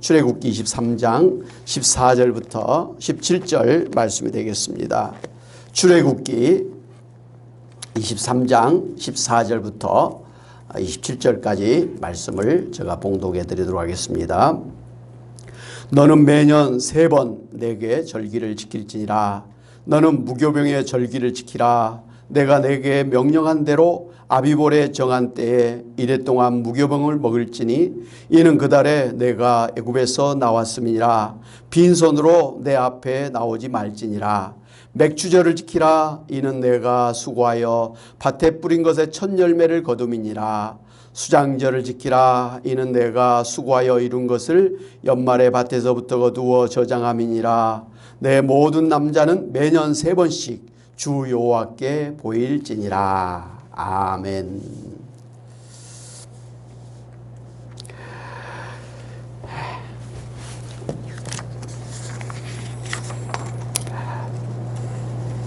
출애굽기 23장 14절부터 17절 말씀이 되겠습니다. 출애굽기 23장 14절부터 27절까지 말씀을 제가 봉독해 드리도록 하겠습니다. 너는 매년 세 번 내게 절기를 지킬지니라 너는 무교병의 절기를 지키라 내가 내게 명령한 대로 아비볼에 정한 때에 이래 동안 무교병을 먹을지니 이는 그 달에 내가 애굽에서 나왔음이니라. 빈손으로 내 앞에 나오지 말지니라. 맥주절을 지키라. 이는 내가 수고하여 밭에 뿌린 것의 첫 열매를 거둠이니라. 수장절을 지키라. 이는 내가 수고하여 이룬 것을 연말에 밭에서부터 거두어 저장함이니라. 내 모든 남자는 매년 세 번씩 주 여호와께 보일지니라 아멘.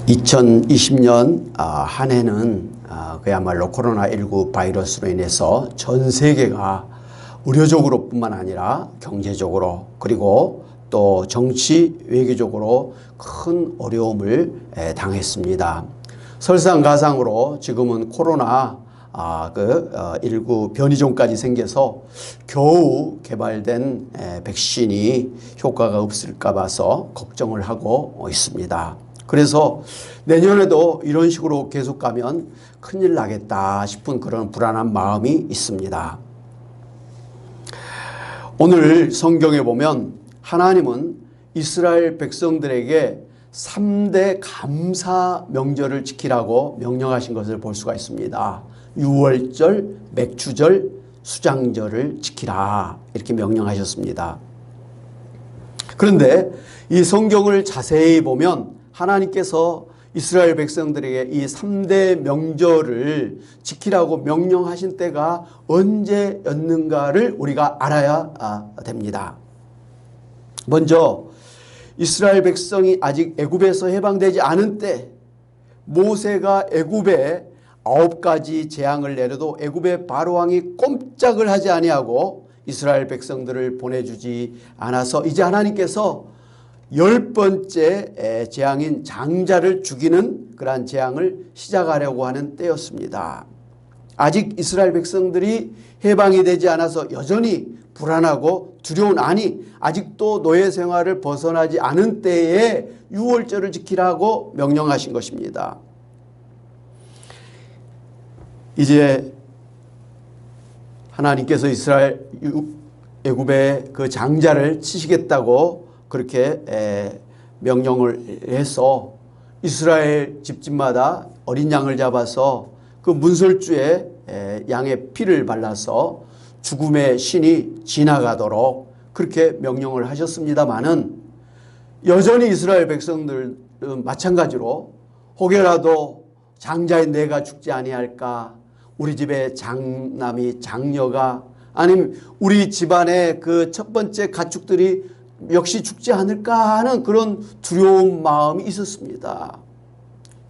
(2020년) 아, 한 해는 아, 그야말로 코로나19 바이러스로 인해서 전 세계가 의료적으로 뿐만 아니라 경제적으로 그리고 또 정치 외교적으로 큰 어려움을 당했습니다. 설상가상으로 지금은 코로나 아, 그, 어, 19 변이종까지 생겨서 겨우 개발된 에, 백신이 효과가 없을까 봐서 걱정을 하고 있습니다. 그래서 내년에도 이런 식으로 계속 가면 큰일 나겠다 싶은 그런 불안한 마음이 있습니다. 오늘 성경에 보면 하나님은 이스라엘 백성들에게 3대 감사 명절을 지키라고 명령하신 것을 볼 수가 있습니다. 6월절, 맥주절, 수장절을 지키라 이렇게 명령하셨습니다. 그런데 이 성경을 자세히 보면 하나님께서 이스라엘 백성들에게 이 3대 명절을 지키라고 명령하신 때가 언제였는가를 우리가 알아야 됩니다. 먼저 이스라엘 백성이 아직 애굽에서 해방되지 않은 때 모세가 애굽에 아홉 가지 재앙을 내려도 애굽의 바로 왕이 꼼짝을 하지 아니하고 이스라엘 백성들을 보내주지 않아서 이제 하나님께서 열 번째 재앙인 장자를 죽이는 그러한 재앙을 시작하려고 하는 때였습니다. 아직 이스라엘 백성들이 해방이 되지 않아서 여전히 불안하고 두려운 아니 아직도 노예 생활을 벗어나지 않은 때에 유월절을 지키라고 명령하신 것입니다. 이제 하나님께서 이스라엘 애굽의 그 장자를 치시겠다고 그렇게 명령을 해서 이스라엘 집집마다 어린 양을 잡아서 그 문설주에 양의 피를 발라서 죽음의 신이 지나가도록 그렇게 명령을 하셨습니다마는 여전히 이스라엘 백성들 마찬가지로 혹여라도 장자인 내가 죽지 아니할까 우리 집에 장남이 장녀가 아니면 우리 집안의 그 첫 번째 가축들이 역시 죽지 않을까 하는 그런 두려운 마음이 있었습니다.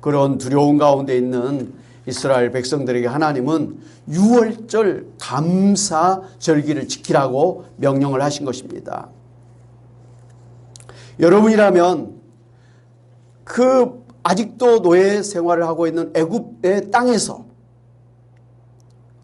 그런 두려운 가운데 있는 이스라엘 백성들에게 하나님은 유월절 감사 절기를 지키라고 명령을 하신 것입니다. 여러분이라면 그 아직도 노예 생활을 하고 있는 애굽의 땅에서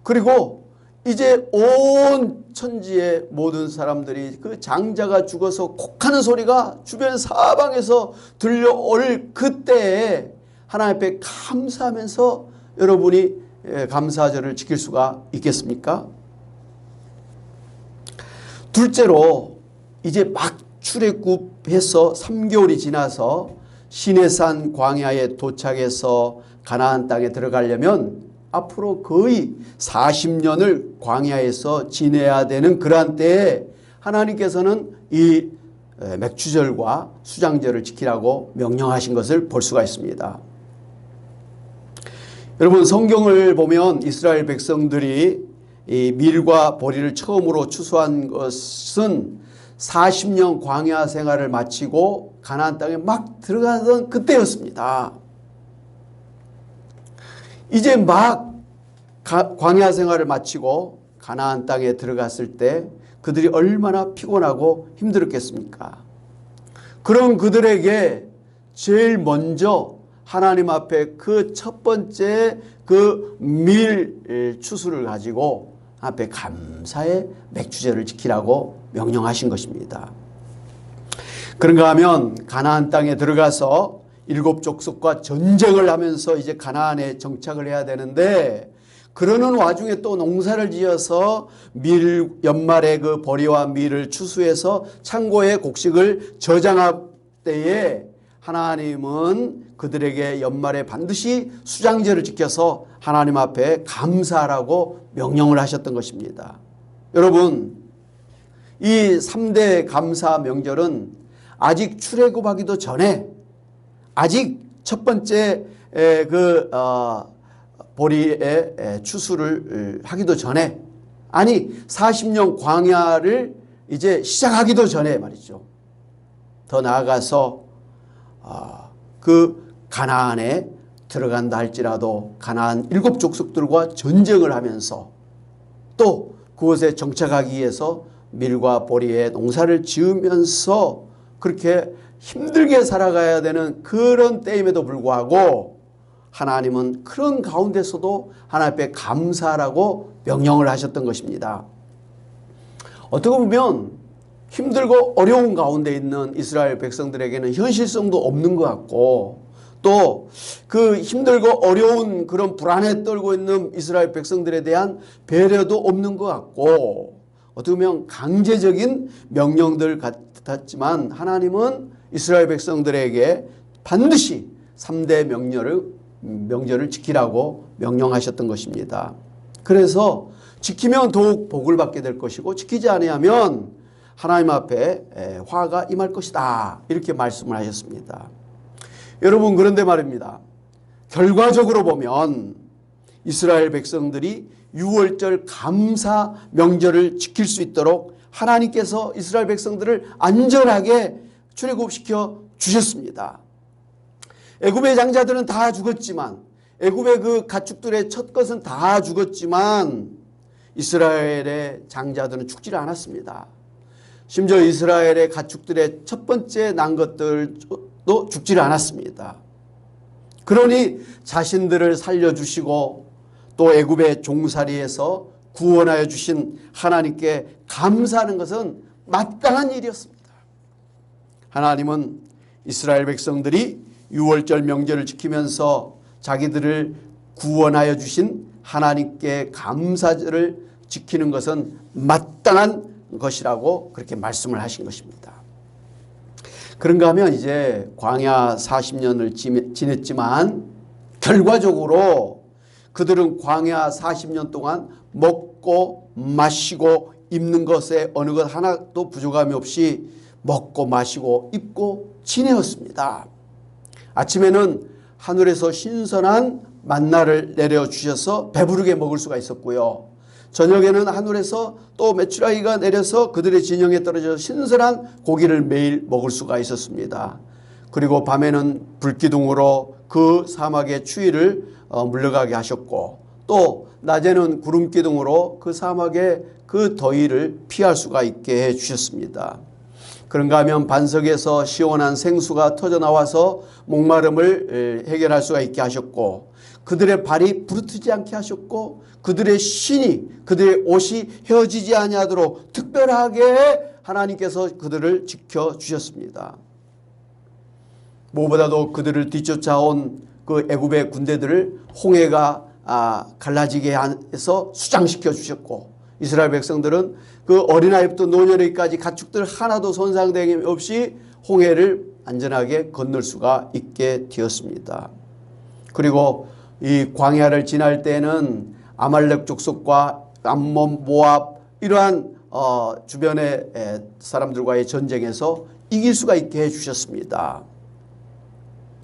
그리고 이제 온 천지의 모든 사람들이 그 장자가 죽어서 콕하는 소리가 주변 사방에서 들려올 그때에 하나님 앞에 감사하면서 여러분이 예, 감사절을 지킬 수가 있겠습니까? 둘째로 이제 막 출애굽해서 3개월이 지나서 시내산 광야에 도착해서 가나안 땅에 들어가려면 앞으로 거의 40년을 광야에서 지내야 되는 그러한 때에 하나님께서는 이 맥주절과 수장절을 지키라고 명령하신 것을 볼 수가 있습니다. 여러분 성경을 보면 이스라엘 백성들이 이 밀과 보리를 처음으로 추수한 것은 40년 광야 생활을 마치고 가나안 땅에 막 들어가던 그때였습니다. 이제 막 광야 생활을 마치고 가나안 땅에 들어갔을 때 그들이 얼마나 피곤하고 힘들었겠습니까? 그런 그들에게 제일 먼저 하나님 앞에 그 첫 번째 그 밀 추수를 가지고 앞에 감사의 맥주제를 지키라고 명령하신 것입니다. 그런가 하면 가나안 땅에 들어가서 일곱 족속과 전쟁을 하면서 이제 가나안에 정착을 해야 되는데 그러는 와중에 또 농사를 지어서 밀 연말에 그 보리와 밀을 추수해서 창고에 곡식을 저장할 때에 하나님은 그들에게 연말에 반드시 수장제를 지켜서 하나님 앞에 감사하라고 명령을 하셨던 것입니다. 여러분, 이 3대 감사 명절은 아직 출애굽하기도 전에 아직 첫 번째 그 어, 보리의 추수를 하기도 전에 아니 40년 광야를 이제 시작하기도 전에 말이죠. 더 나아가서 어, 그 가나안에 들어간다 할지라도 가나안 일곱 족속들과 전쟁을 하면서 또 그곳에 정착하기 위해서 밀과 보리의 농사를 지으면서 그렇게 힘들게 살아가야 되는 그런 때임에도 불구하고 하나님은 그런 가운데서도 하나님 앞에 감사라고 명령을 하셨던 것입니다. 어떻게 보면 힘들고 어려운 가운데 있는 이스라엘 백성들에게는 현실성도 없는 것 같고 또 그 힘들고 어려운 그런 불안에 떨고 있는 이스라엘 백성들에 대한 배려도 없는 것 같고 어떻게 보면 강제적인 명령들 같았지만 하나님은 이스라엘 백성들에게 반드시 3대 명령을, 명절을 지키라고 명령하셨던 것입니다. 그래서 지키면 더욱 복을 받게 될 것이고 지키지 아니하면 하나님 앞에 화가 임할 것이다. 이렇게 말씀을 하셨습니다. 여러분 그런데 말입니다. 결과적으로 보면 이스라엘 백성들이 6월절 감사 명절을 지킬 수 있도록 하나님께서 이스라엘 백성들을 안전하게 출애굽시켜 주셨습니다. 애굽의 장자들은 다 죽었지만 애굽의 그 가축들의 첫 것은 다 죽었지만 이스라엘의 장자들은 죽지 않았습니다. 심지어 이스라엘의 가축들의 첫 번째 난 것들도 죽지 않았습니다. 그러니 자신들을 살려주시고 또 애굽의 종살이에서 구원하여 주신 하나님께 감사하는 것은 마땅한 일이었습니다. 하나님은 이스라엘 백성들이 6월절 명절을 지키면서 자기들을 구원하여 주신 하나님께 감사절을 지키는 것은 마땅한 것이라고 그렇게 말씀을 하신 것입니다. 그런가 하면 이제 광야 40년을 지냈지만 결과적으로 그들은 광야 40년 동안 먹고 마시고 입는 것에 어느 것 하나도 부족함이 없이 먹고 마시고 입고 지내었습니다. 아침에는 하늘에서 신선한 만나를 내려 주셔서 배부르게 먹을 수가 있었고요. 저녁에는 하늘에서 또 메추라기가 내려서 그들의 진영에 떨어져 신선한 고기를 매일 먹을 수가 있었습니다. 그리고 밤에는 불기둥으로 그 사막의 추위를 어, 물러가게 하셨고 또 낮에는 구름기둥으로 그 사막의 그 더위를 피할 수가 있게 해 주셨습니다. 그런가 하면 반석에서 시원한 생수가 터져 나와서 목마름을 해결할 수가 있게 하셨고 그들의 발이 부르트지 않게 하셨고 그들의 신이 그들의 옷이 헤어지지 아니하도록 특별하게 하나님께서 그들을 지켜 주셨습니다. 무엇보다도 그들을 뒤쫓아온 그 애굽의 군대들을 홍해가 아, 갈라지게 해서 수장시켜 주셨고 이스라엘 백성들은 그 어린아이부터 노년에까지 가축들 하나도 손상됨 없이 홍해를 안전하게 건널 수가 있게 되었습니다. 그리고 이 광야를 지날 때는 아말렉 족속과 암몬 모압 이러한 어, 주변의 사람들과의 전쟁에서 이길 수가 있게 해주셨습니다.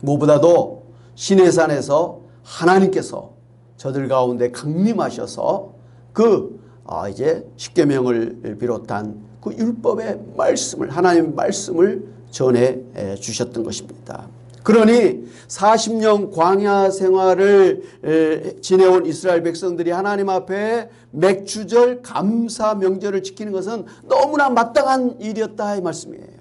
무엇보다도 시내산에서 하나님께서 저들 가운데 강림하셔서 그 어, 이제 십계명을 비롯한 그 율법의 말씀을 하나님의 말씀을 전해 주셨던 것입니다. 그러니 40년 광야 생활을 에, 지내온 이스라엘 백성들이 하나님 앞에 맥주절 감사 명절을 지키는 것은 너무나 마땅한 일이었다 이 말씀이에요.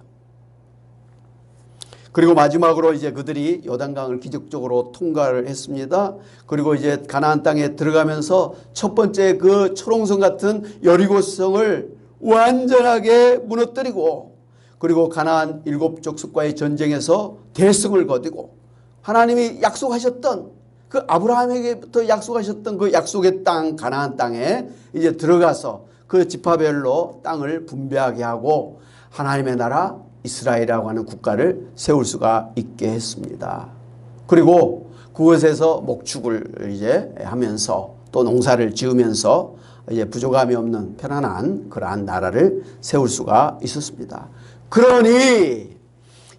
그리고 마지막으로 이제 그들이 요단강을 기적적으로 통과를 했습니다. 그리고 이제 가나안 땅에 들어가면서 첫 번째 그 초롱성 같은 여리고성을 완전하게 무너뜨리고 그리고 가나안 일곱 족속과의 전쟁에서 대승을 거두고 하나님이 약속하셨던 그 아브라함에게부터 약속하셨던 그 약속의 땅 가나안 땅에 이제 들어가서 그 지파별로 땅을 분배하게 하고 하나님의 나라 이스라엘이라고 하는 국가를 세울 수가 있게 했습니다. 그리고 그곳에서 목축을 이제 하면서 또 농사를 지으면서 이제 부족함이 없는 편안한 그러한 나라를 세울 수가 있었습니다. 그러니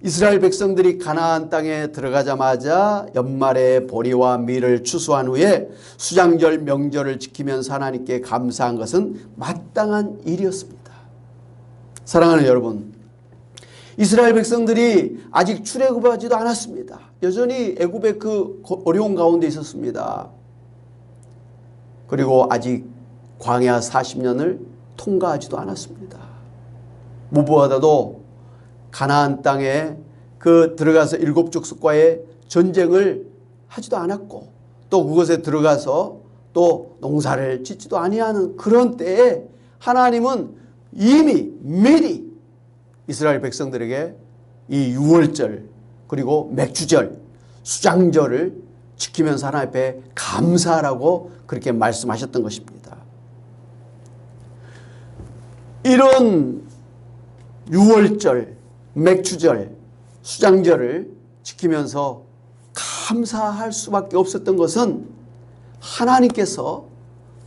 이스라엘 백성들이 가나안 땅에 들어가자마자 연말에 보리와 밀을 추수한 후에 수장절 명절을 지키면서 하나님께 감사한 것은 마땅한 일이었습니다. 사랑하는 여러분, 이스라엘 백성들이 아직 출애굽하지도 않았습니다. 여전히 애굽의 그 어려운 가운데 있었습니다. 그리고 아직 광야 40년을 통과하지도 않았습니다. 무엇보다도 가나안 땅에 그 들어가서 일곱 족속과의 전쟁을 하지도 않았고 또 그곳에 들어가서 또 농사를 짓지도 아니하는 그런 때에 하나님은 이미 미리 이스라엘 백성들에게 이 유월절 그리고 맥주절 수장절을 지키면서 하나님 앞에 감사하라고 그렇게 말씀하셨던 것입니다. 이런 유월절, 맥주절, 수장절을 지키면서 감사할 수밖에 없었던 것은 하나님께서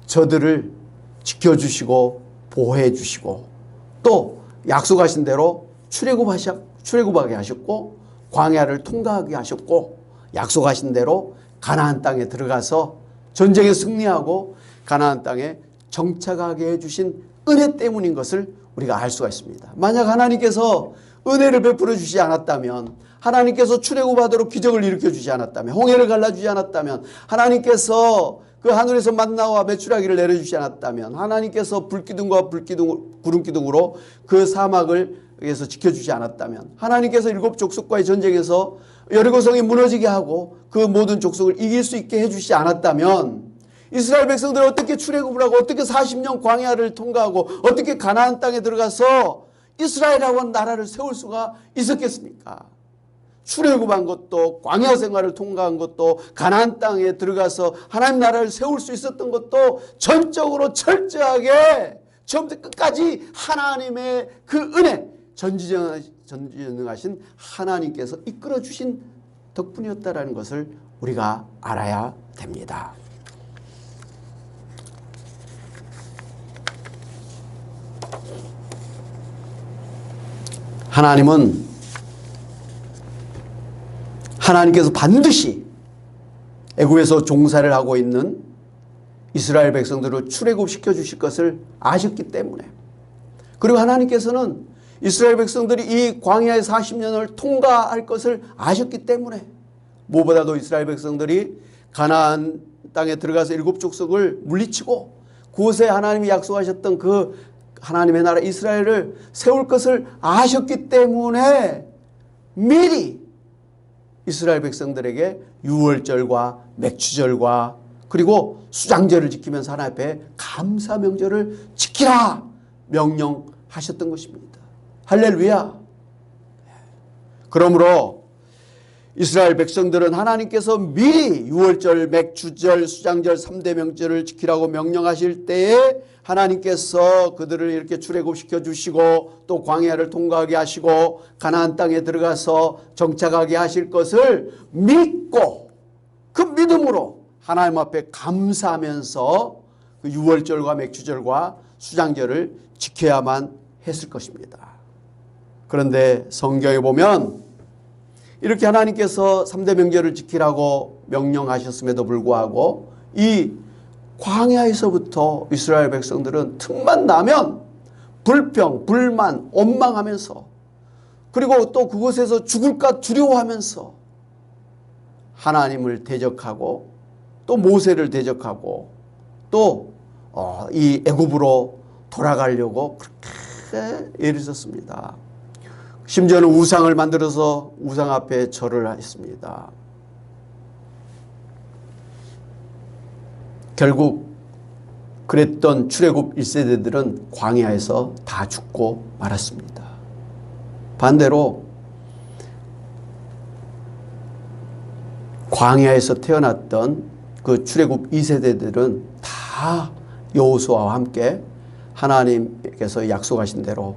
저들을 지켜주시고 보호해 주시고 또 약속하신 대로 출애굽하게 하셨고 광야를 통과하게 하셨고 약속하신 대로 가나안 땅에 들어가서 전쟁에 승리하고 가나안 땅에 정착하게 해 주신 은혜 때문인 것을 우리가 알 수가 있습니다. 만약 하나님께서 은혜를 베풀어 주지 않았다면 하나님께서 출애굽하도록 기적을 일으켜 주지 않았다면 홍해를 갈라 주지 않았다면 하나님께서 그 하늘에서 만나와 메추라기를 내려주지 않았다면 하나님께서 불기둥과 불기둥 구름기둥으로 그 사막을 위해서 지켜주지 않았다면 하나님께서 일곱 족속과의 전쟁에서 여리고성이 무너지게 하고 그 모든 족속을 이길 수 있게 해주지 않았다면 이스라엘 백성들 어떻게 출애굽을 하고 어떻게 40년 광야를 통과하고 어떻게 가나안 땅에 들어가서 이스라엘이라고 하는 나라를 세울 수가 있었겠습니까? 출애굽한 것도 광야 생활을 통과한 것도 가나안 땅에 들어가서 하나님 나라를 세울 수 있었던 것도 전적으로 철저하게 처음부터 끝까지 하나님의 그 은혜 전지전능하신 하나님께서 이끌어 주신 덕분이었다라는 것을 우리가 알아야 됩니다. 하나님은 하나님께서 반드시 애굽에서 종사를 하고 있는 이스라엘 백성들을 출애굽시켜 주실 것을 아셨기 때문에. 그리고 하나님께서는 이스라엘 백성들이 이 광야의 40년을 통과할 것을 아셨기 때문에 무엇보다도 이스라엘 백성들이 가나안 땅에 들어가서 일곱 족속을 물리치고 그곳에 하나님이 약속하셨던 그 하나님의 나라 이스라엘을 세울 것을 아셨기 때문에 미리 이스라엘 백성들에게 유월절과 맥주절과 그리고 수장절을 지키면서 하나님 앞에 감사 명절을 지키라 명령하셨던 것입니다. 할렐루야. 그러므로 이스라엘 백성들은 하나님께서 미리 유월절, 맥주절, 수장절 3대 명절을 지키라고 명령하실 때에 하나님께서 그들을 이렇게 출애굽시켜 주시고 또 광야를 통과하게 하시고 가나안 땅에 들어가서 정착하게 하실 것을 믿고 그 믿음으로 하나님 앞에 감사하면서 그 유월절과 맥주절과 수장절을 지켜야만 했을 것입니다. 그런데 성경에 보면 이렇게 하나님께서 3대 명절을 지키라고 명령하셨음에도 불구하고 이 광야에서부터 이스라엘 백성들은 틈만 나면 불평, 불만, 원망하면서 그리고 또 그곳에서 죽을까 두려워하면서 하나님을 대적하고 또 모세를 대적하고 또 어, 이 애굽으로 돌아가려고 그렇게 애를 썼습니다. 심지어는 우상을 만들어서 우상 앞에 절을 했습니다. 결국 그랬던 출애굽 1세대들은 광야에서 다 죽고 말았습니다. 반대로 광야에서 태어났던 그 출애굽 2세대들은 다 여호수아와 함께 하나님께서 약속하신 대로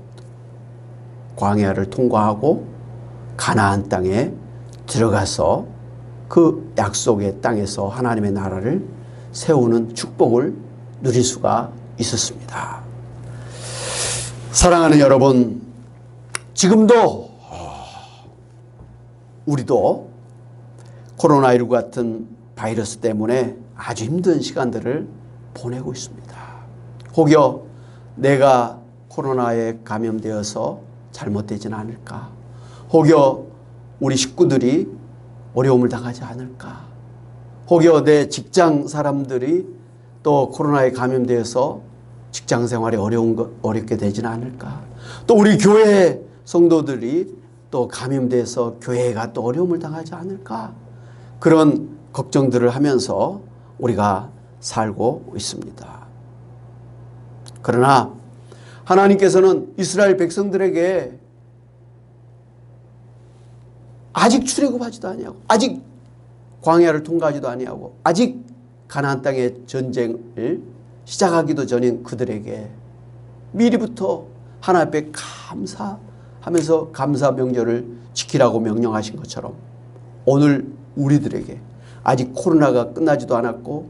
광야를 통과하고 가나안 땅에 들어가서 그 약속의 땅에서 하나님의 나라를 세우는 축복을 누릴 수가 있었습니다. 사랑하는 여러분, 지금도 우리도 코로나19 같은 바이러스 때문에 아주 힘든 시간들을 보내고 있습니다. 혹여 내가 코로나에 감염되어서 잘못되지는 않을까? 혹여 우리 식구들이 어려움을 당하지 않을까? 혹여 내 직장 사람들이 또 코로나에 감염되어서 직장 생활이 어려운 거, 어렵게 되지는 않을까? 또 우리 교회 성도들이 또 감염돼서 교회가 또 어려움을 당하지 않을까? 그런 걱정들을 하면서 우리가 살고 있습니다. 그러나 하나님께서는 이스라엘 백성들에게 아직 출애굽하지도 아니하고 아직 광야를 통과하지도 아니하고 아직 가나안 땅의 전쟁을 시작하기도 전인 그들에게 미리부터 하나님 앞에 감사하면서 감사 명절을 지키라고 명령하신 것처럼 오늘 우리들에게 아직 코로나가 끝나지도 않았고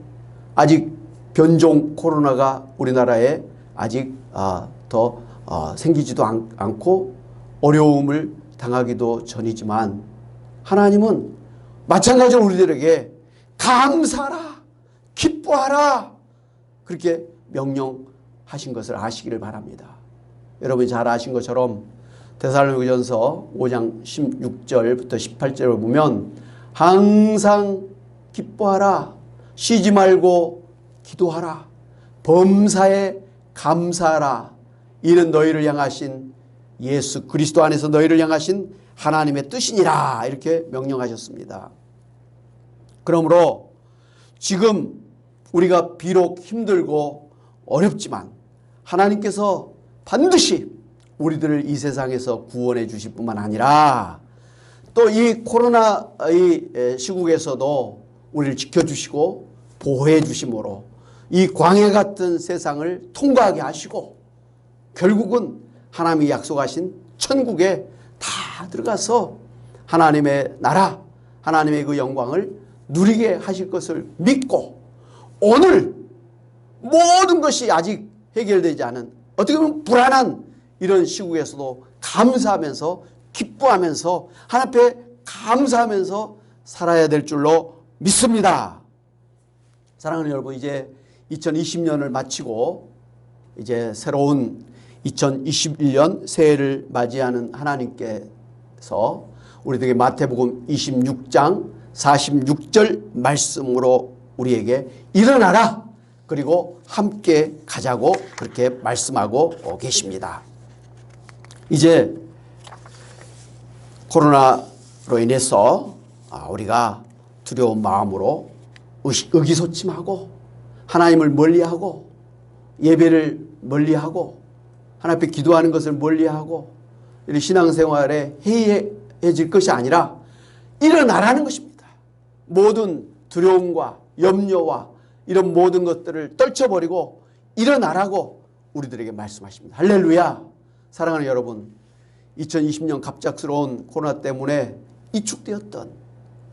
아직 변종 코로나가 우리나라에 아직 아, 더 어, 생기지도 않, 않고 어려움을 당하기도 전이지만 하나님은 마찬가지로 우리들에게 감사하라, 기뻐하라 그렇게 명령하신 것을 아시기를 바랍니다. 여러분이 잘 아신 것처럼 데살로니가전서 5장 16절부터 18절을 보면 항상 기뻐하라, 쉬지 말고 기도하라, 범사에 감사하라. 이는 너희를 향하신 예수 그리스도 안에서 너희를 향하신 하나님의 뜻이니라 이렇게 명령하셨습니다. 그러므로 지금 우리가 비록 힘들고 어렵지만 하나님께서 반드시 우리들을 이 세상에서 구원해 주실 뿐만 아니라 또 이 코로나 이 시국에서도 우리를 지켜주시고 보호해 주심으로 이 광해 같은 세상을 통과하게 하시고 결국은 하나님이 약속하신 천국에 다 들어가서 하나님의 나라, 하나님의 그 영광을 누리게 하실 것을 믿고 오늘 모든 것이 아직 해결되지 않은 어떻게 보면 불안한 이런 시국에서도 감사하면서 기뻐하면서 하나님 앞에 감사하면서 살아야 될 줄로 믿습니다. 사랑하는 여러분 이제 2020년을 마치고 이제 새로운 2021년 새해를 맞이하는 하나님께서 우리에게 마태복음 26장 46절 말씀으로 우리에게 일어나라 그리고 함께 가자고 그렇게 말씀하고 계십니다. 이제 코로나로 인해서 우리가 두려운 마음으로 의기소침하고 하나님을 멀리하고 예배를 멀리하고 하나님 앞에 기도하는 것을 멀리하고 이런 신앙생활에 해이해질 것이 아니라 일어나라는 것입니다. 모든 두려움과 염려와 이런 모든 것들을 떨쳐버리고 일어나라고 우리들에게 말씀하십니다. 할렐루야 사랑하는 여러분 2020년 갑작스러운 코로나 때문에 이축되었던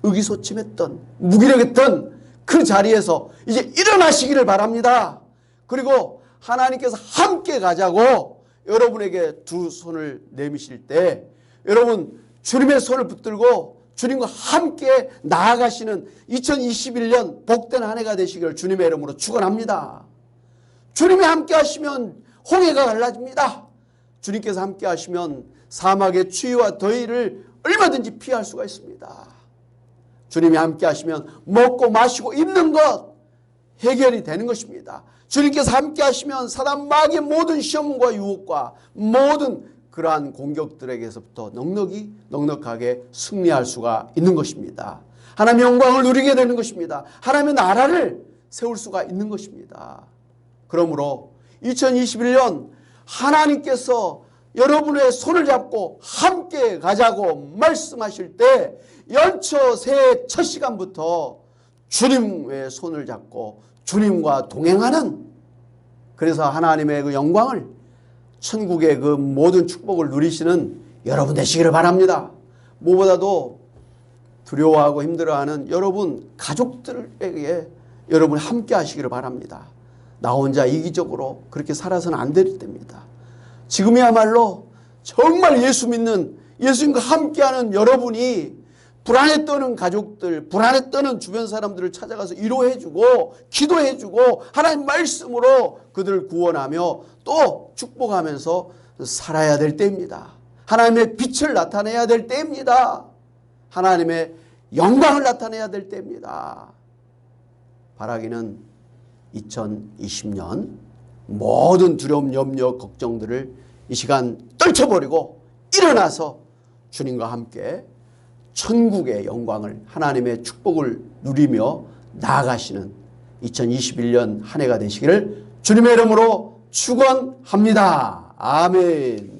의기소침했던 무기력했던 그 자리에서 이제 일어나시기를 바랍니다. 그리고 하나님께서 함께 가자고 여러분에게 두 손을 내미실 때 여러분 주님의 손을 붙들고 주님과 함께 나아가시는 2021년 복된 한 해가 되시기를 주님의 이름으로 축원합니다. 주님이 함께 하시면 홍해가 갈라집니다. 주님께서 함께 하시면 사막의 추위와 더위를 얼마든지 피할 수가 있습니다. 주님이 함께 하시면 먹고 마시고 입는 것 해결이 되는 것입니다. 주님께서 함께 하시면 사단 마귀의 모든 시험과 유혹과 모든 그러한 공격들에게서부터 넉넉히 넉넉하게 승리할 수가 있는 것입니다. 하나님의 영광을 누리게 되는 것입니다. 하나님의 나라를 세울 수가 있는 것입니다. 그러므로 2021년 하나님께서 여러분의 손을 잡고 함께 가자고 말씀하실 때 연초 새해 첫 시간부터 주님의 손을 잡고 주님과 동행하는 그래서 하나님의 그 영광을 천국의 그 모든 축복을 누리시는 여러분 되시기를 바랍니다. 무엇보다도 두려워하고 힘들어하는 여러분 가족들에게 여러분 함께 하시기를 바랍니다. 나 혼자 이기적으로 그렇게 살아서는 안 될 때입니다. 지금이야말로 정말 예수 믿는 예수님과 함께하는 여러분이 불안에 떠는 가족들, 불안에 떠는 주변 사람들을 찾아가서 위로해주고 기도해주고 하나님 말씀으로 그들을 구원하며 또 축복하면서 살아야 될 때입니다. 하나님의 빛을 나타내야 될 때입니다. 하나님의 영광을 나타내야 될 때입니다. 바라기는 2020년 모든 두려움, 염려, 걱정들을 이 시간 떨쳐버리고 일어나서 주님과 함께 천국의 영광을 하나님의 축복을 누리며 나아가시는 2021년 한 해가 되시기를 주님의 이름으로 축원합니다. 아멘.